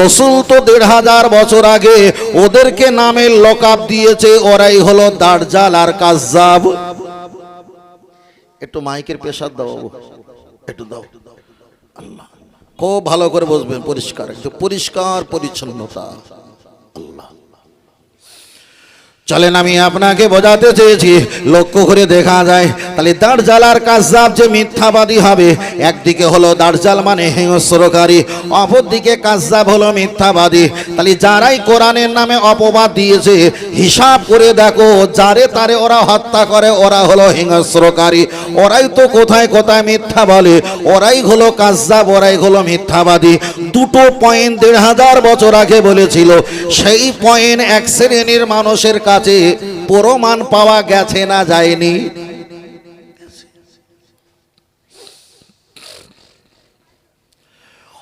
রসুল তো দেড় হাজার বছর আগে ওদেরকে নামের লকাপ দিয়েছে, ওরাই হলো দার্জাল আর কাজাব একটু মাইকের পেশার দাও একটু দাও। খুব ভালো করে বসবেন, পরিষ্কার, একটু পরিষ্কার পরিচ্ছন্নতা। চলেন আমি আপনাকে বোঝাতে চেয়েছি। লক্ষ্য করে দেখা যায়, তাহলে দার্জাল আর কাজাব যে মিথ্যাবাদী হবে, একদিকে হলো দার্জাল মানে হিংস্রকারী, অপরদিকে কাজাব হলো মিথ্যাবাদী। তাহলে যারাই কোরআনের নামে অপবাদ দিয়েছে, হিসাব করে দেখো, যারে তারে ওরা হত্যা করে, ওরা হলো হিংস্রকারী। ওরাই তো কোথায় কোথায় মিথ্যা বলে ওরাই হলো কাজাব ওরাই হলো মিথ্যাবাদী। দুটো পয়েন্ট দেড় হাজার বছর আগে বলেছিল, সেই পয়েন্ট এক শ্রেণির মানুষের কাছে প্রমাণ পাওয়া গেছে না যায়নি।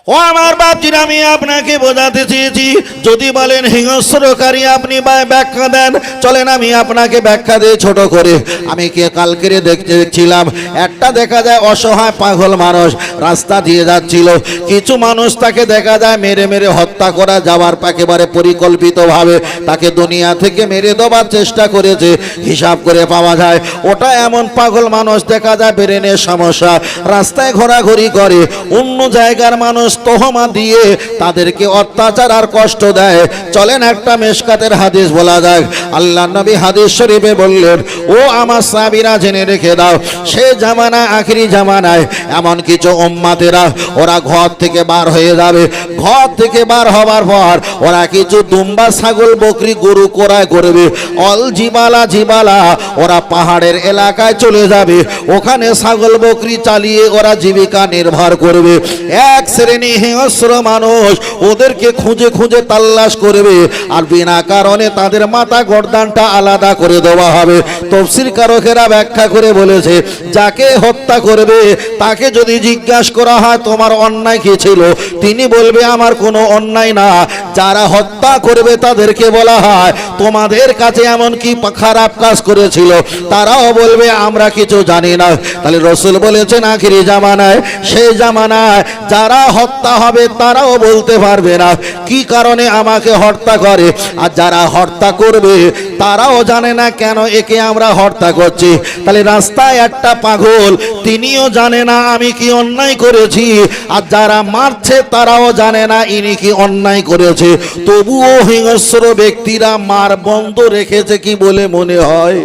ও আমার বাপজির আমি আপনাকে বোঝাতে চেয়েছি। যদি বলেন হিংস্রকারী, আপনি ব্যাখ্যা দেন। চলেন, আমি আপনাকে ব্যাখ্যা দিয়ে ছোট করে। আমি কে কালকেরে দেখতে দেখছিলাম, একটা দেখা যায় অসহায় পাগল মানুষ রাস্তা দিয়ে যাচ্ছিল। কিছু মানুষ তাকে দেখা যায় মেরে মেরে হত্যা করা যাওয়ার একেবারে পরিকল্পিতভাবে তাকে দুনিয়া থেকে মেরে দেওয়ার চেষ্টা করেছে। হিসাব করে পাওয়া যায়, ওটা এমন পাগল মানুষ দেখা যায় ব্রেনের সমস্যা। রাস্তায় ঘোরাঘুরি করে, অন্য জায়গার মানুষ তোহমা দিয়ে তাদেরকে অত্যাচার আর কষ্ট দেয়। চলেন একটা মেশকাতের হাদিস বলা যাক। আল্লাহ নবী হাদিস শরীফে বললেন, ও আমার সাবিরা জেনে রেখে দাও, সে জামানা আখরি জামানায় এমন কিছু উম্মাতেরা, ওরা ঘর থেকে বার হয়ে যাবে। ঘর থেকে বার হবার পর ওরা কিছু দুম্বা ছাগল, বকরি, গরু কোরায় করবে। অল জিবালা জিবালা ওরা পাহাড়ের এলাকায় চলে যাবে। ওখানে ছাগল, বকরি চালিয়ে ওরা জীবিকা নির্ভর করবে। এক শ্রেণি হিংস্র মানুষ, ওদেরকে খুঁজে খুঁজে তাল্লাশ করবে। আর বিনা কারণে তাদের মাথা গর্দানটা আলাদা করে দেওয়া হবে। তফসির কারকেরা ব্যাখ্যা করে বলেছে, যাকে হত্যা করবে, তাকে যদি জিজ্ঞাসা করা হয়, তোমার অন্যায় কি ছিল? তিনি বলবে, আমার কোনো অন্যায় না। যারা হত্যা করবে তাদেরকে বলা হয়, তোমাদের কাছে এমন কি খারাপ কাজ করেছিল? তারাও বলবে, আমরা কিছু জানি না। তাহলে রসুল বলেছেন, আখিরি জামানায়, সেই জামানায় যারা হত্যা হবে তারাও বলতে পারবে না। কি কারণে আমাকে হত্যা করে? আর যারা হত্যা করবে তারাও জানে না কেন একে আমরা হত্যা করছি? তাহলে রাস্তায় একটা পাগল, তিনিও জানে না আমি কি অন্যায় করেছি। আর যারা মারছে তারাও জানে না ইনি কি অন্যায় করেছে তবুও হিংস্র ব্যক্তিরা মার বন্ধ রেখেছে কি বলে মনে হয়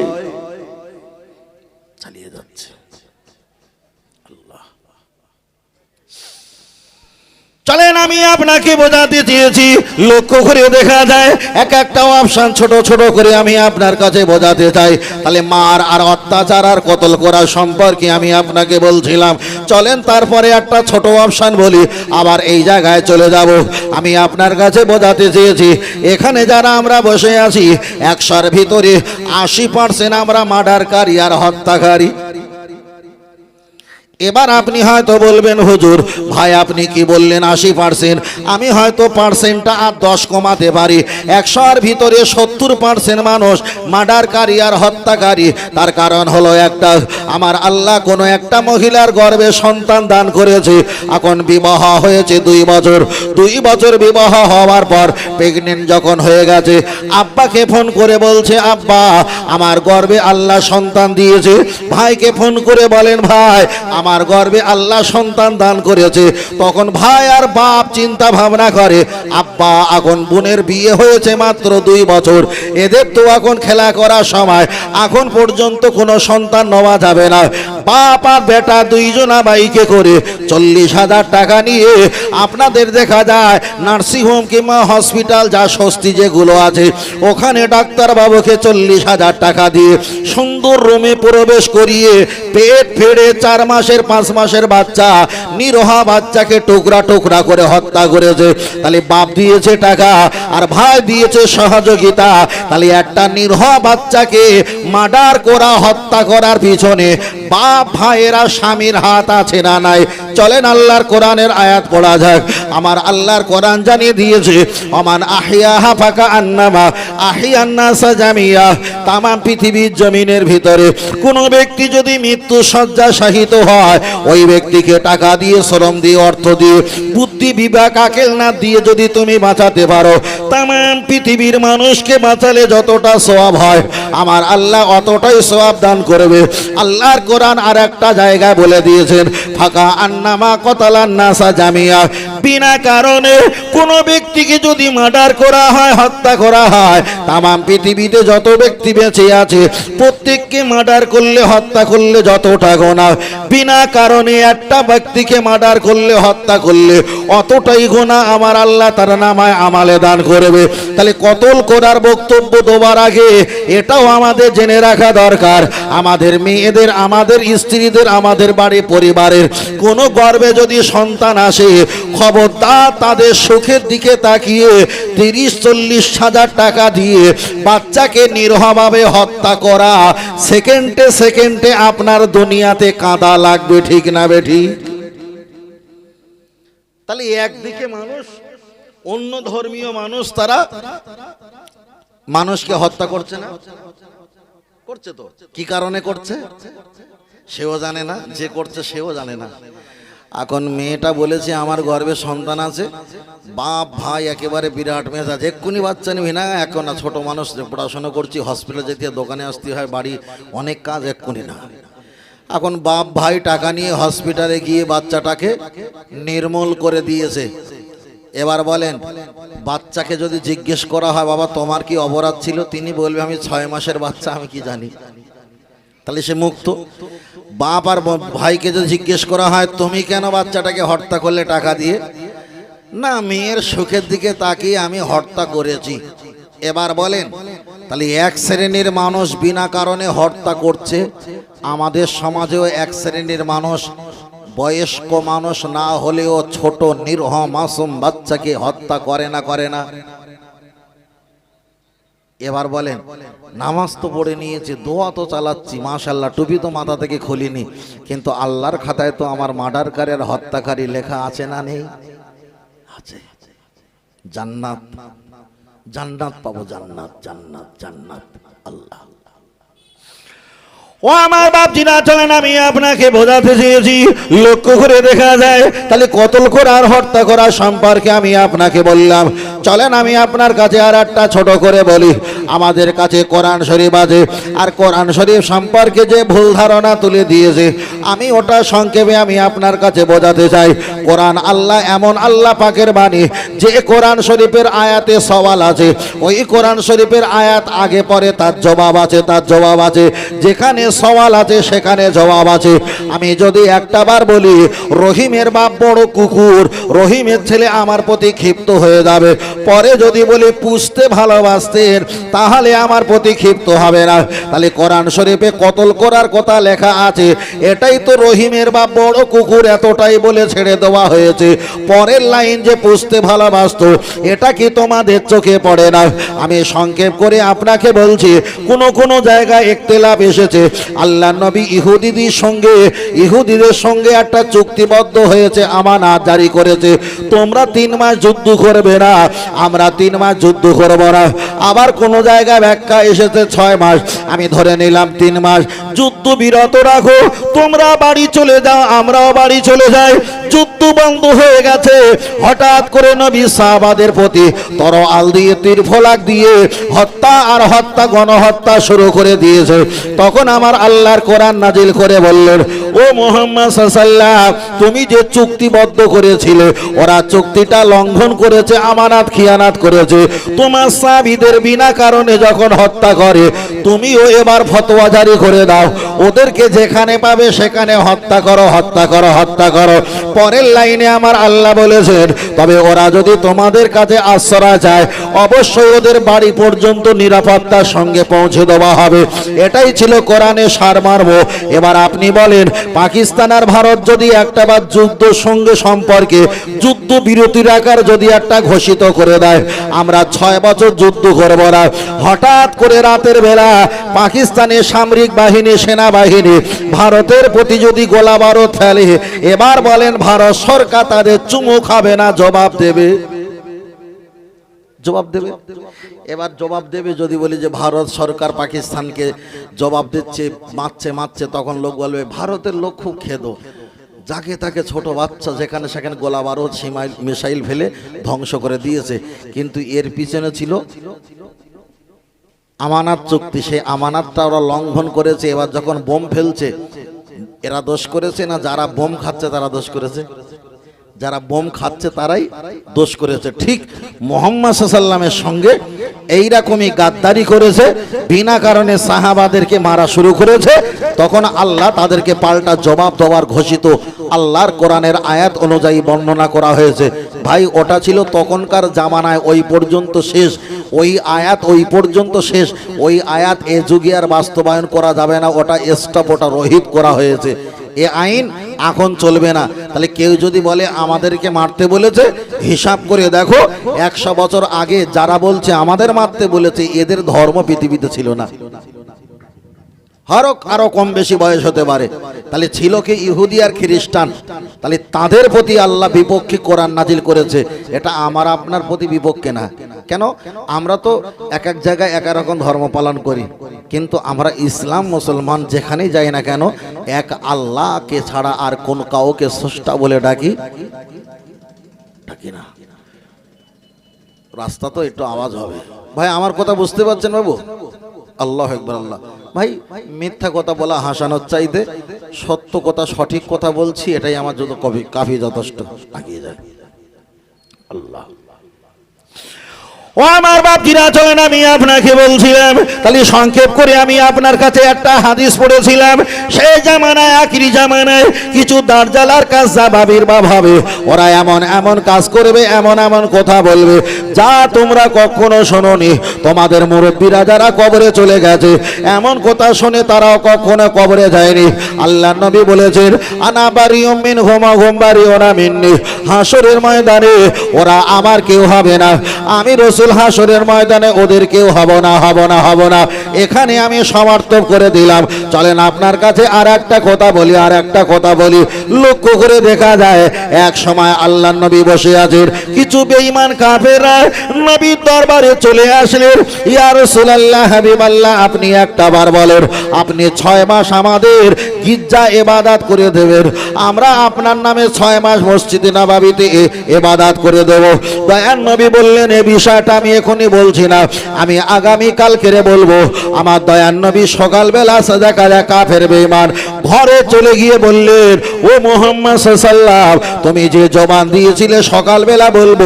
চালিয়ে যাচ্ছে চলেন, আমি আপনাকে বোঝাতে চেয়েছি। লক্ষ্য করে দেখা যায়, এক একটা অপশন ছোট ছোট করে আমি আপনার কাছে বোঝাতে চাই। তাহলে মার আর অত্যাচার আর কতল করা সম্পর্কে আমি আপনাকে বলছিলাম। চলেন, তারপরে একটা ছোট অপশন বলি। আবার এই জায়গায় চলে যাব। আমি আপনার কাছে বোঝাতে চেয়েছি, এখানে যারা আমরা বসে আছি, একশোর ভিতরে আশি পার্সেন্ট আমরা মার্ডারকারী আর হত্যাকারী। এবার আপনি হয়তো বলবেন, হুজুর, ভাই আপনি কি বললেন আশি পার্সেন্ট? আমি হয়তো পার্সেন্টটা আর দশ কমাতে পারি। একশোর ভিতরে সত্তর পার্সেন্ট মানুষ মার্ডারকারী আর হত্যাকারী। তার কারণ হলো একটা, আমার আল্লাহ কোনো একটা মহিলার গর্ভে সন্তান দান করেছে। এখন বিবাহ হয়েছে দুই বছর। দুই বছর বিবাহ হওয়ার পর প্রেগনেন্ট যখন হয়ে গেছে, আব্বাকে ফোন করে বলছে, আব্বা, আমার গর্বে আল্লাহ সন্তান দিয়েছে। ভাইকে ফোন করে বলেন, ভাই আমার গর্বে আল্লাহ সন্তান দান করেছে। তখন ভাই আর বাপ চিন্তা ভাবনা করে, আব্বা এখন বোনের বিয়ে হয়েছে মাত্র দুই বছর। এদের তো এখন খেলা করার সময়। এখন পর্যন্ত কোনো সন্তান নেওয়া যাবে না। বাপ আর বেটা দুইজনা বাইকে করে চল্লিশ হাজার টাকা নিয়ে আপনাদের দেখা যায় নার্সিংহোম কিংবা হসপিটাল যা স্বস্তি যেগুলো আছে, ওখানে ডাক্তার বাবুকে চল্লিশ হাজার টাকা দিয়ে সুন্দর রুমে প্রবেশ করিয়ে পেট ফেড়ে চার মাসের পাঁচ মাসের বাচ্চা, নিরহা বাচ্চাকে টুকরা টুকরা করে হত্যা করেছে। তাহলে বাপ দিয়েছে টাকা আর ভাই দিয়েছে সহযোগিতা। তাহলে একটা নিরহা বাচ্চাকে মার্ডার করা, হত্যা করার পিছনে বাপ, ভাইয়েরা, স্বামীর হাত আছে না নাই? চলেন আল্লাহর কোরআনের আয়াত পড়া যাক। আমার আল্লাহর কোরআন জানিয়ে দিয়েছে অমান আহিয়া ফাঁকা আন্নামা আহিয়ান্নাসা জামিয়া। তামাম পৃথিবীর জমিনের ভিতরে কোনো ব্যক্তি যদি মৃত্যু শয্যা শাহিত হয়, ওই ব্যক্তিকে টাকা দিয়ে, শ্রম দিয়ে, অর্থ দিয়ে, বুদ্ধি বিবেক আকেল না দিয়ে যদি তুমি বাঁচাতে পারো, তামাম পৃথিবীর মানুষকে বাঁচালে যতটা সোয়াব হয়। আমার আল্লাহ অতটাই সোয়াব দান করবে। আল্লাহর কোরআন আর একটা জায়গায় বলে দিয়েছেন, ফাঁকা আন্নামা কতালান্নাসা জামিয়া। বিনা কারণে কোনো ব্যক্তিকে যদি মার্ডার করা হয়, হত্যা করা হয়, তামাম পৃথিবীতে যত ব্যক্তি বেঁচে আছে, প্রত্যেককে মার্ডার করলে, হত্যা করলে যতটা গোনা। বিনা কারণে একটা ব্যক্তিকে মার্ডার করলে, হত্যা করলে অতটাই গোনা আমার আল্লাহ তার নামায় আমালে দান করবে। তাহলে কতল করার বক্তব্য দেওয়ার আগে এটাও আমাদের জেনে রাখা দরকার। আমাদের মেয়েদের, আমাদের স্ত্রীদের, আমাদের বাড়ি পরিবারের কোনো গর্বে যদি সন্তান আসে, খবরদার তাদের সুখের দিকে তাকিয়ে তিরিশ, চল্লিশ হাজার টাকা দিয়ে বাচ্চাকে নিরহভাবে হত্যা করা, সেকেন্ডে সেকেন্ডে আপনার দুনিয়াতে কাঁদা লাগবে, ঠিক না বেঠি? তাহলে একদিকে মানুষ, অন্য ধর্মীয় মানুষ, তারা মানুষকে হত্যা করছে না? করছে তো। কি কারণে করছে? সেও জানে না, যে করছে সেও জানে না। এখন মেয়েটা বলেছে, আমার গর্বে সন্তান আছে। বাপ, ভাই একেবারে বিরাট মেজাজ। এক্ষুনি বাচ্চা নিবি না? এখন না, ছোটো মানুষ পড়াশোনা করছি হসপিটালে যেতে দোকানে আসতে হয়, বাড়ি অনেক কাজ, এক্ষুনি না। এখন বাপ, ভাই টাকা নিয়ে হসপিটালে গিয়ে বাচ্চাটাকে নির্মূল করে দিয়েছে। এবার বলেন, বাচ্চাকে যদি জিজ্ঞেস করা হয়, বাবা, তোমার কি অপরাধ ছিল? তিনি বলবে, আমি ছয় মাসের বাচ্চা, আমি কি জানি? তাহলে সে মুক্ত। বাপ আর ভাইকে যদি জিজ্ঞেস করা হয়, তুমি কেন বাচ্চাটাকে হত্যা করলে টাকা দিয়ে? না, মেয়ের সুখের দিকে তাকিয়ে আমি হত্যা করেছি। এবার বলেন, তাহলে এক শ্রেণির মানুষ বিনা কারণে হত্যা করছে? আমাদের সমাজেও এক শ্রেণির মানুষ, বয়স্ক মানুষ না হলেও ছোট নিরহ মাসুম বাচ্চাকে হত্যা করে না করে না। এবার বলেন, নামাজ তো পড়ে নিয়েছি, দোয়া তো চালাচ্ছি মাশাল্লাহ টুপি তো মাথা থেকে খুলিনি, কিন্তু আল্লাহর খাতায় তো আমার মার্ডারকারী আর হত্যাকারী লেখা আছে না নেই? আছে। জান্নাত জান্নাত পাবো, জান্নাত জান্নাত জান্নাত, আল্লাহ। ও আমার বাপজিরা চলেন, আমি আপনাকে বোঝাতে চেয়েছি, লক্ষ্য করে দেখা যায়, তাহলে কতল করা আর হত্যা করার সম্পর্কে আমি আপনাকে বললাম। চলেন, আমি আপনার কাছে আর একটা ছোট করে বলি। আমাদের কাছে কোরআন শরীফ আছে। আর কোরআন শরীফ সম্পর্কে যে ভুল ধারণা তুলে দিয়েছে, আমি ওটা সংক্ষেপে আমি আপনার কাছে বোঝাতে চাই। কোরআন আল্লাহ এমন আল্লাহ পাকের বাণী, যে কোরআন শরীফের আয়াতে সওয়াল আছে। ওই কোরআন শরীফের আয়াত আগে পরে তার জবাব আছে, তার জবাব আছে। যেখানে সওয়াল আছে, সেখানে জবাব আছে। আমি যদি একটা বার বলি, রহিমের বাপ বড় কুকুর, রহিমের ছেলে আমার প্রতি ক্ষিপ্ত হয়ে যাবে। পরে যদি বলি, পুষতে ভালোবাসতেন তাহলে আমার প্রতি ক্ষিপ্ত হবে না। তাহলে কোরআন শরীফে কতল করার কথা লেখা আছে, এটাই তো রহিমের বা বড় কুকুর এতটাই বলে ছেড়ে দেওয়া হয়েছে। পরের লাইন যে পুষতে ভালোবাসতো, এটা কি তোমাদের চোখে পড়ে না? আমি সংক্ষেপ করে আপনাকে বলছি, কোন কোন জায়গায় একতেলাপ এসেছে। আল্লাহ নবী ইহুদিদের সঙ্গে ইহুদিদের সঙ্গে একটা চুক্তিবদ্ধ হয়েছে, আমানত জারি করেছে। তোমরা তিন মাস যুদ্ধ করবে না আমরা তিন মাস যুদ্ধ করব না। আবার কোন জায়গায় ব্যাখ্যা এসেছে ছয় মাস। আমি ধরে নিলাম তিন মাস। যুদ্ধ বিরত রাখো। তোমরা বাড়ি চলে যাও, আমরাও বাড়ি চলে যাই। বন্ধ হয়ে গেছে। হঠাৎ করে নবী সাহাবাদের প্রতি তর আল দিয়ে, তীর দিয়ে হত্যা আর হত্যা, গণহত্যা শুরু করে দিয়েছে। তখন আমার আল্লাহর কোরআন নাজিল করে বললেন, ও মোহাম্মদ সাল্লাহ তুমি যে চুক্তিবদ্ধ করেছিলে, ওরা চুক্তিটা লঙ্ঘন করেছে, আমানাত, খিয়ানাত করেছে। তোমার সাবিদের বিনা কারণে যখন হত্যা করে, তুমিও এবার ফতোয়া জারি করে দাও। ওদেরকে যেখানে পাবে সেখানে হত্যা করো হত্যা করো হত্যা করো। পরের লাইনে আমার আল্লাহ বলেছেন তবে ওরা যদি তোমাদের কাছে আশ্রয় চায় অবশ্যই ওদের বাড়ি পর্যন্ত নিরাপত্তার সঙ্গে পৌঁছে দেওয়া হবে। এটাই ছিল কোরআনে সারমার্ম এবার আপনি বলেন, পাকিস্তান আর ভারত যদি একটা বা যুদ্ধ সঙ্গে সম্পর্কে, যুদ্ধ বিরতি রাখার যদি একটা ঘোষিত করে দেয়, আমরা ছয় বছর যুদ্ধ করব না। হঠাৎ করে রাতের বেলা পাকিস্তানের সামরিক বাহিনী, সেনাবাহিনী, ভারতের প্রতি যদি গোলাবারও ফেলে। এবার বলেন, ভারত সরকার তাদের চুমু খাবে না, জবাব দেবে। জবাব দেবে? এবার জবাব দেবে যদি বলি যে ভারত সরকার পাকিস্তানকে জবাব দিচ্ছে, মারছে মারছে, তখন লোক বলবে, ভারতের লোক খুব খেদো। যাকে তাকে ছোট বাচ্চা যেখানে সেখানে গোলা বারুদ, সিমাইল, মিসাইল ফেলে ধ্বংস করে দিয়েছে। কিন্তু এর পিছনে ছিল আমানাত চুক্তি। সেই আমানাতটা ওরা লঙ্ঘন করেছে। এবার যখন বোম ফেলছে, এরা দোষ করেছে না? যারা বোম খাচ্ছে তারা দোষ করেছে? যারা বোম খাচ্ছে তারাই দোষ করেছে। ঠিক মোহাম্মদ সাল্লামের সঙ্গে এইরকমই গাদ্দারি করেছে, বিনা কারণে সাহাবাদেরকে মারা শুরু করেছে। তখন আল্লাহ তাদেরকে পাল্টা জবাব দেওয়ার ঘোষিত আল্লাহর কোরআনের আয়াত অনুযায়ী বর্ণনা করা হয়েছে। ভাই, ওটা ছিল তখনকার জামানায়, ওই পর্যন্ত শেষ। ওই আয়াত ওই পর্যন্ত শেষ। ওই আয়াত এ যুগে আর বাস্তবায়ন করা যাবে না, ওটা স্টপ ওটা রহিত করা হয়েছে। এ আইন এখন চলবে না। তাহলে কেউ যদি বলে, আমাদেরকে মারতে বলেছে, হিসাব করে দেখো, একশো বছর আগে যারা বলছে, আমাদের মারতে বলেছে, এদের ধর্ম পৃথিবীতে ছিল না। হরক আরও কম বেশি বয়স হতে পারে। তাহলে ছিল কি ইহুদি আর খ্রিস্টান? তাহলে তাদের প্রতি আল্লাহ বিপক্ষে কোরআন নাজিল করেছে। এটা আমার, আপনার প্রতি বিপক্ষে না। কেন? আমরা তো এক এক জায়গায় এক রকম ধর্ম পালন করি। কিন্তু আমরা ইসলাম মুসলমান যেখানেই যাই না কেন, এক আল্লাহকে ছাড়া আর কোন কাউকে স্রষ্টা বলে ডাকি ডাকি না। রাস্তা তো একটু আওয়াজ হবে। ভাই, আমার কথা বুঝতে পারছেন বাবু? আল্লাহ একবার আল্লাহ। ভাই, মিথ্যা কথা বলা হাসানোর চাইতে সত্য কথা, সঠিক কথা বলছি, এটাই আমার যত কবি কাফি যথেষ্ট। আগিয়ে যায় আল্লাহ। ও আমার বাপ বাপজিরা চলেন, আমি আপনাকে বলছিলাম। তাহলে সংক্ষেপ করে আমি আপনার কাছে একটা হাদিস পড়েছিলাম। সেই জামানায়, আখিরি জামানায় কিছু দার্জালার কাজ যাবাবির বা ভাবে ওরা এমন এমন কাজ করবে, এমন এমন কথা বলবে, যা তোমরা কখনো শোনোনি। তোমাদের মুরব্বীরা যারা কবরে চলে গেছে, এমন কথা শুনে তারাও কখনো কবরে যায়নি। আল্লাহ নবী বলেছেন আনাবারি মিন হোমা হোমবারি ওরা মিন্নি। হাসরের ময়দানে ওরা আমার কেউ হবে না। আমি রসুল হাসরের ময়দানে ওদের কেউ হব না হব না হব না। এখানে আমি সমর্থন করে দিলাম। চলেন আপনার কাছে আর একটা কথা বলি আর একটা কথা বলি। লক্ষ্য করে দেখা যায়, এক সময় আল্লাহ নবী বসে আছেন। কিছু বেঈমান কাফেররা নবীর দরবারে চলে আসলেন। ইয়া রাসূলুল্লাহ হাবিবাল্লাহ আপনি একটা বার বলেন, আপনি ছয় মাস আমাদের গির্জা এবাদাত করে দেবেন। আমরা আপনার নামে ছয় মাস মসজিদে নবাবিতে এবাদাত করে দেব। দয়ান নবী বললেন, এ বিষয়টা আমি এখনই বলছি না, আমি আগামী কালকেরে বলব, আমার দয়ান নবী সকালবেলা যায় কাফের বেঈমান ঘরে চলে গিয়ে বললেন, ও মোহাম্মদ সাল্লাম তুমি যে জবান দিয়েছিলে সকালবেলা বলব,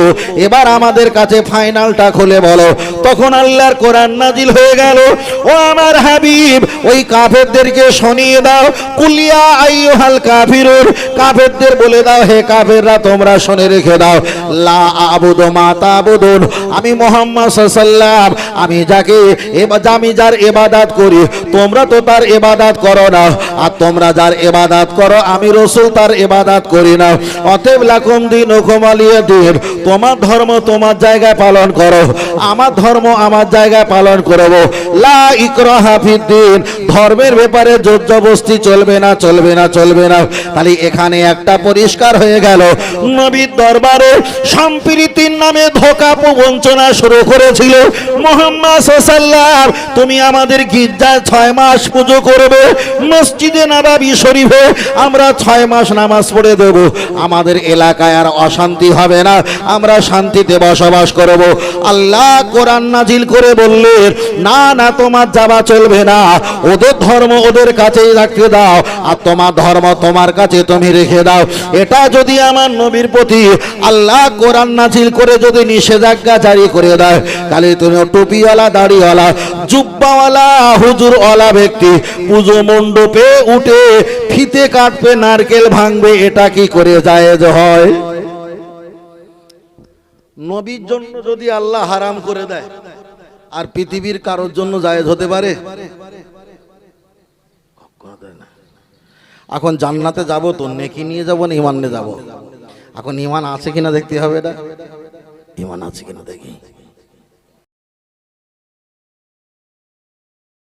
এবার আমাদের কাছে ফাইনালটা খুলে বলো। তখন আল্লাহর কোরআন নাজিল হয়ে গেল, ও আমার হাবিব, ওই কাফেরদেরকে শুনিয়ে দাও কুলিয়া আইয়ুহাল কাফিরুন। কাফেরদের বলে দাও, হে কাফেররা, তোমরা শুনে রেখে দাও, লা আবুদু মা তাবুদুন। আমি মোহাম্মদ সাল্লাম আমি যাকে আমি যার এবাদাত করি, তোমরা তো তার এবাদাত করো না। আর তোমরা যার এবাদাত করো, আমি রসুল তার এবাদাত করি না। অতএব লাকুম দিন ওকুমালিয়ে দিন তোমার ধর্ম তোমার জায়গায় পালন করো। আমার ধর্ম আমার জায়গায় পালন করব। লা ধর্মের ব্যাপারে জোরজবস্তি চলবে না চলবে না চলবে না। তাহলে এখানে একটা পরিষ্কার হয়ে গেল। নবীর দরবারে সম্প্রীতির নামে ধোকা প্রবঞ্চনা শুরু করেছিল। মোহাম্মদ তুমি আমাদের গির্জায় ছয় মাস পুজো করবে। মসজিদে নাবাবি শরীফে আমরা ছয় মাস নামাজ পড়ে দেব। আমাদের এলাকায় আর অশান্তি হবে না। আমরা শান্তিতে বসবাস করব। আল্লাহ কোরআন নাজিল করে বললেন, না না, তোমার যাওয়া চলবে না। ওদের ধর্ম ওদের কাছেই রাখতে দাও, আর তোমার ধর্ম তোমার কাছে তুমি রেখে দাও। এটা যদি আমার নবীর প্রতি আল্লাহ কোরআন নাজিল করে যদি নিষেধাজ্ঞা জারি করে দেয়, তাহলে তুমি টুপিওয়ালা, দাড়িওয়ালা, জুব্বাওয়ালা, হুজুরওয়ালা ব্যক্তি, পুজো মণ্ডপে উঠে ফিতে কাটবে, নারকেল ভাঙবে, এটা কি করে জায়েজ হয়? নবীর জন্য যদি আল্লাহ হারাম করে দেয়, আর পৃথিবীর কারোর জন্য জায়েজ হতে পারে। এখন জান্নাতে যাব তো, নেকি নিয়ে যাব না ইমান নিয়ে যাব? এখন ইমান আছে কিনা দেখতে হবে এটা? ইমান আছে কিনা দেখি।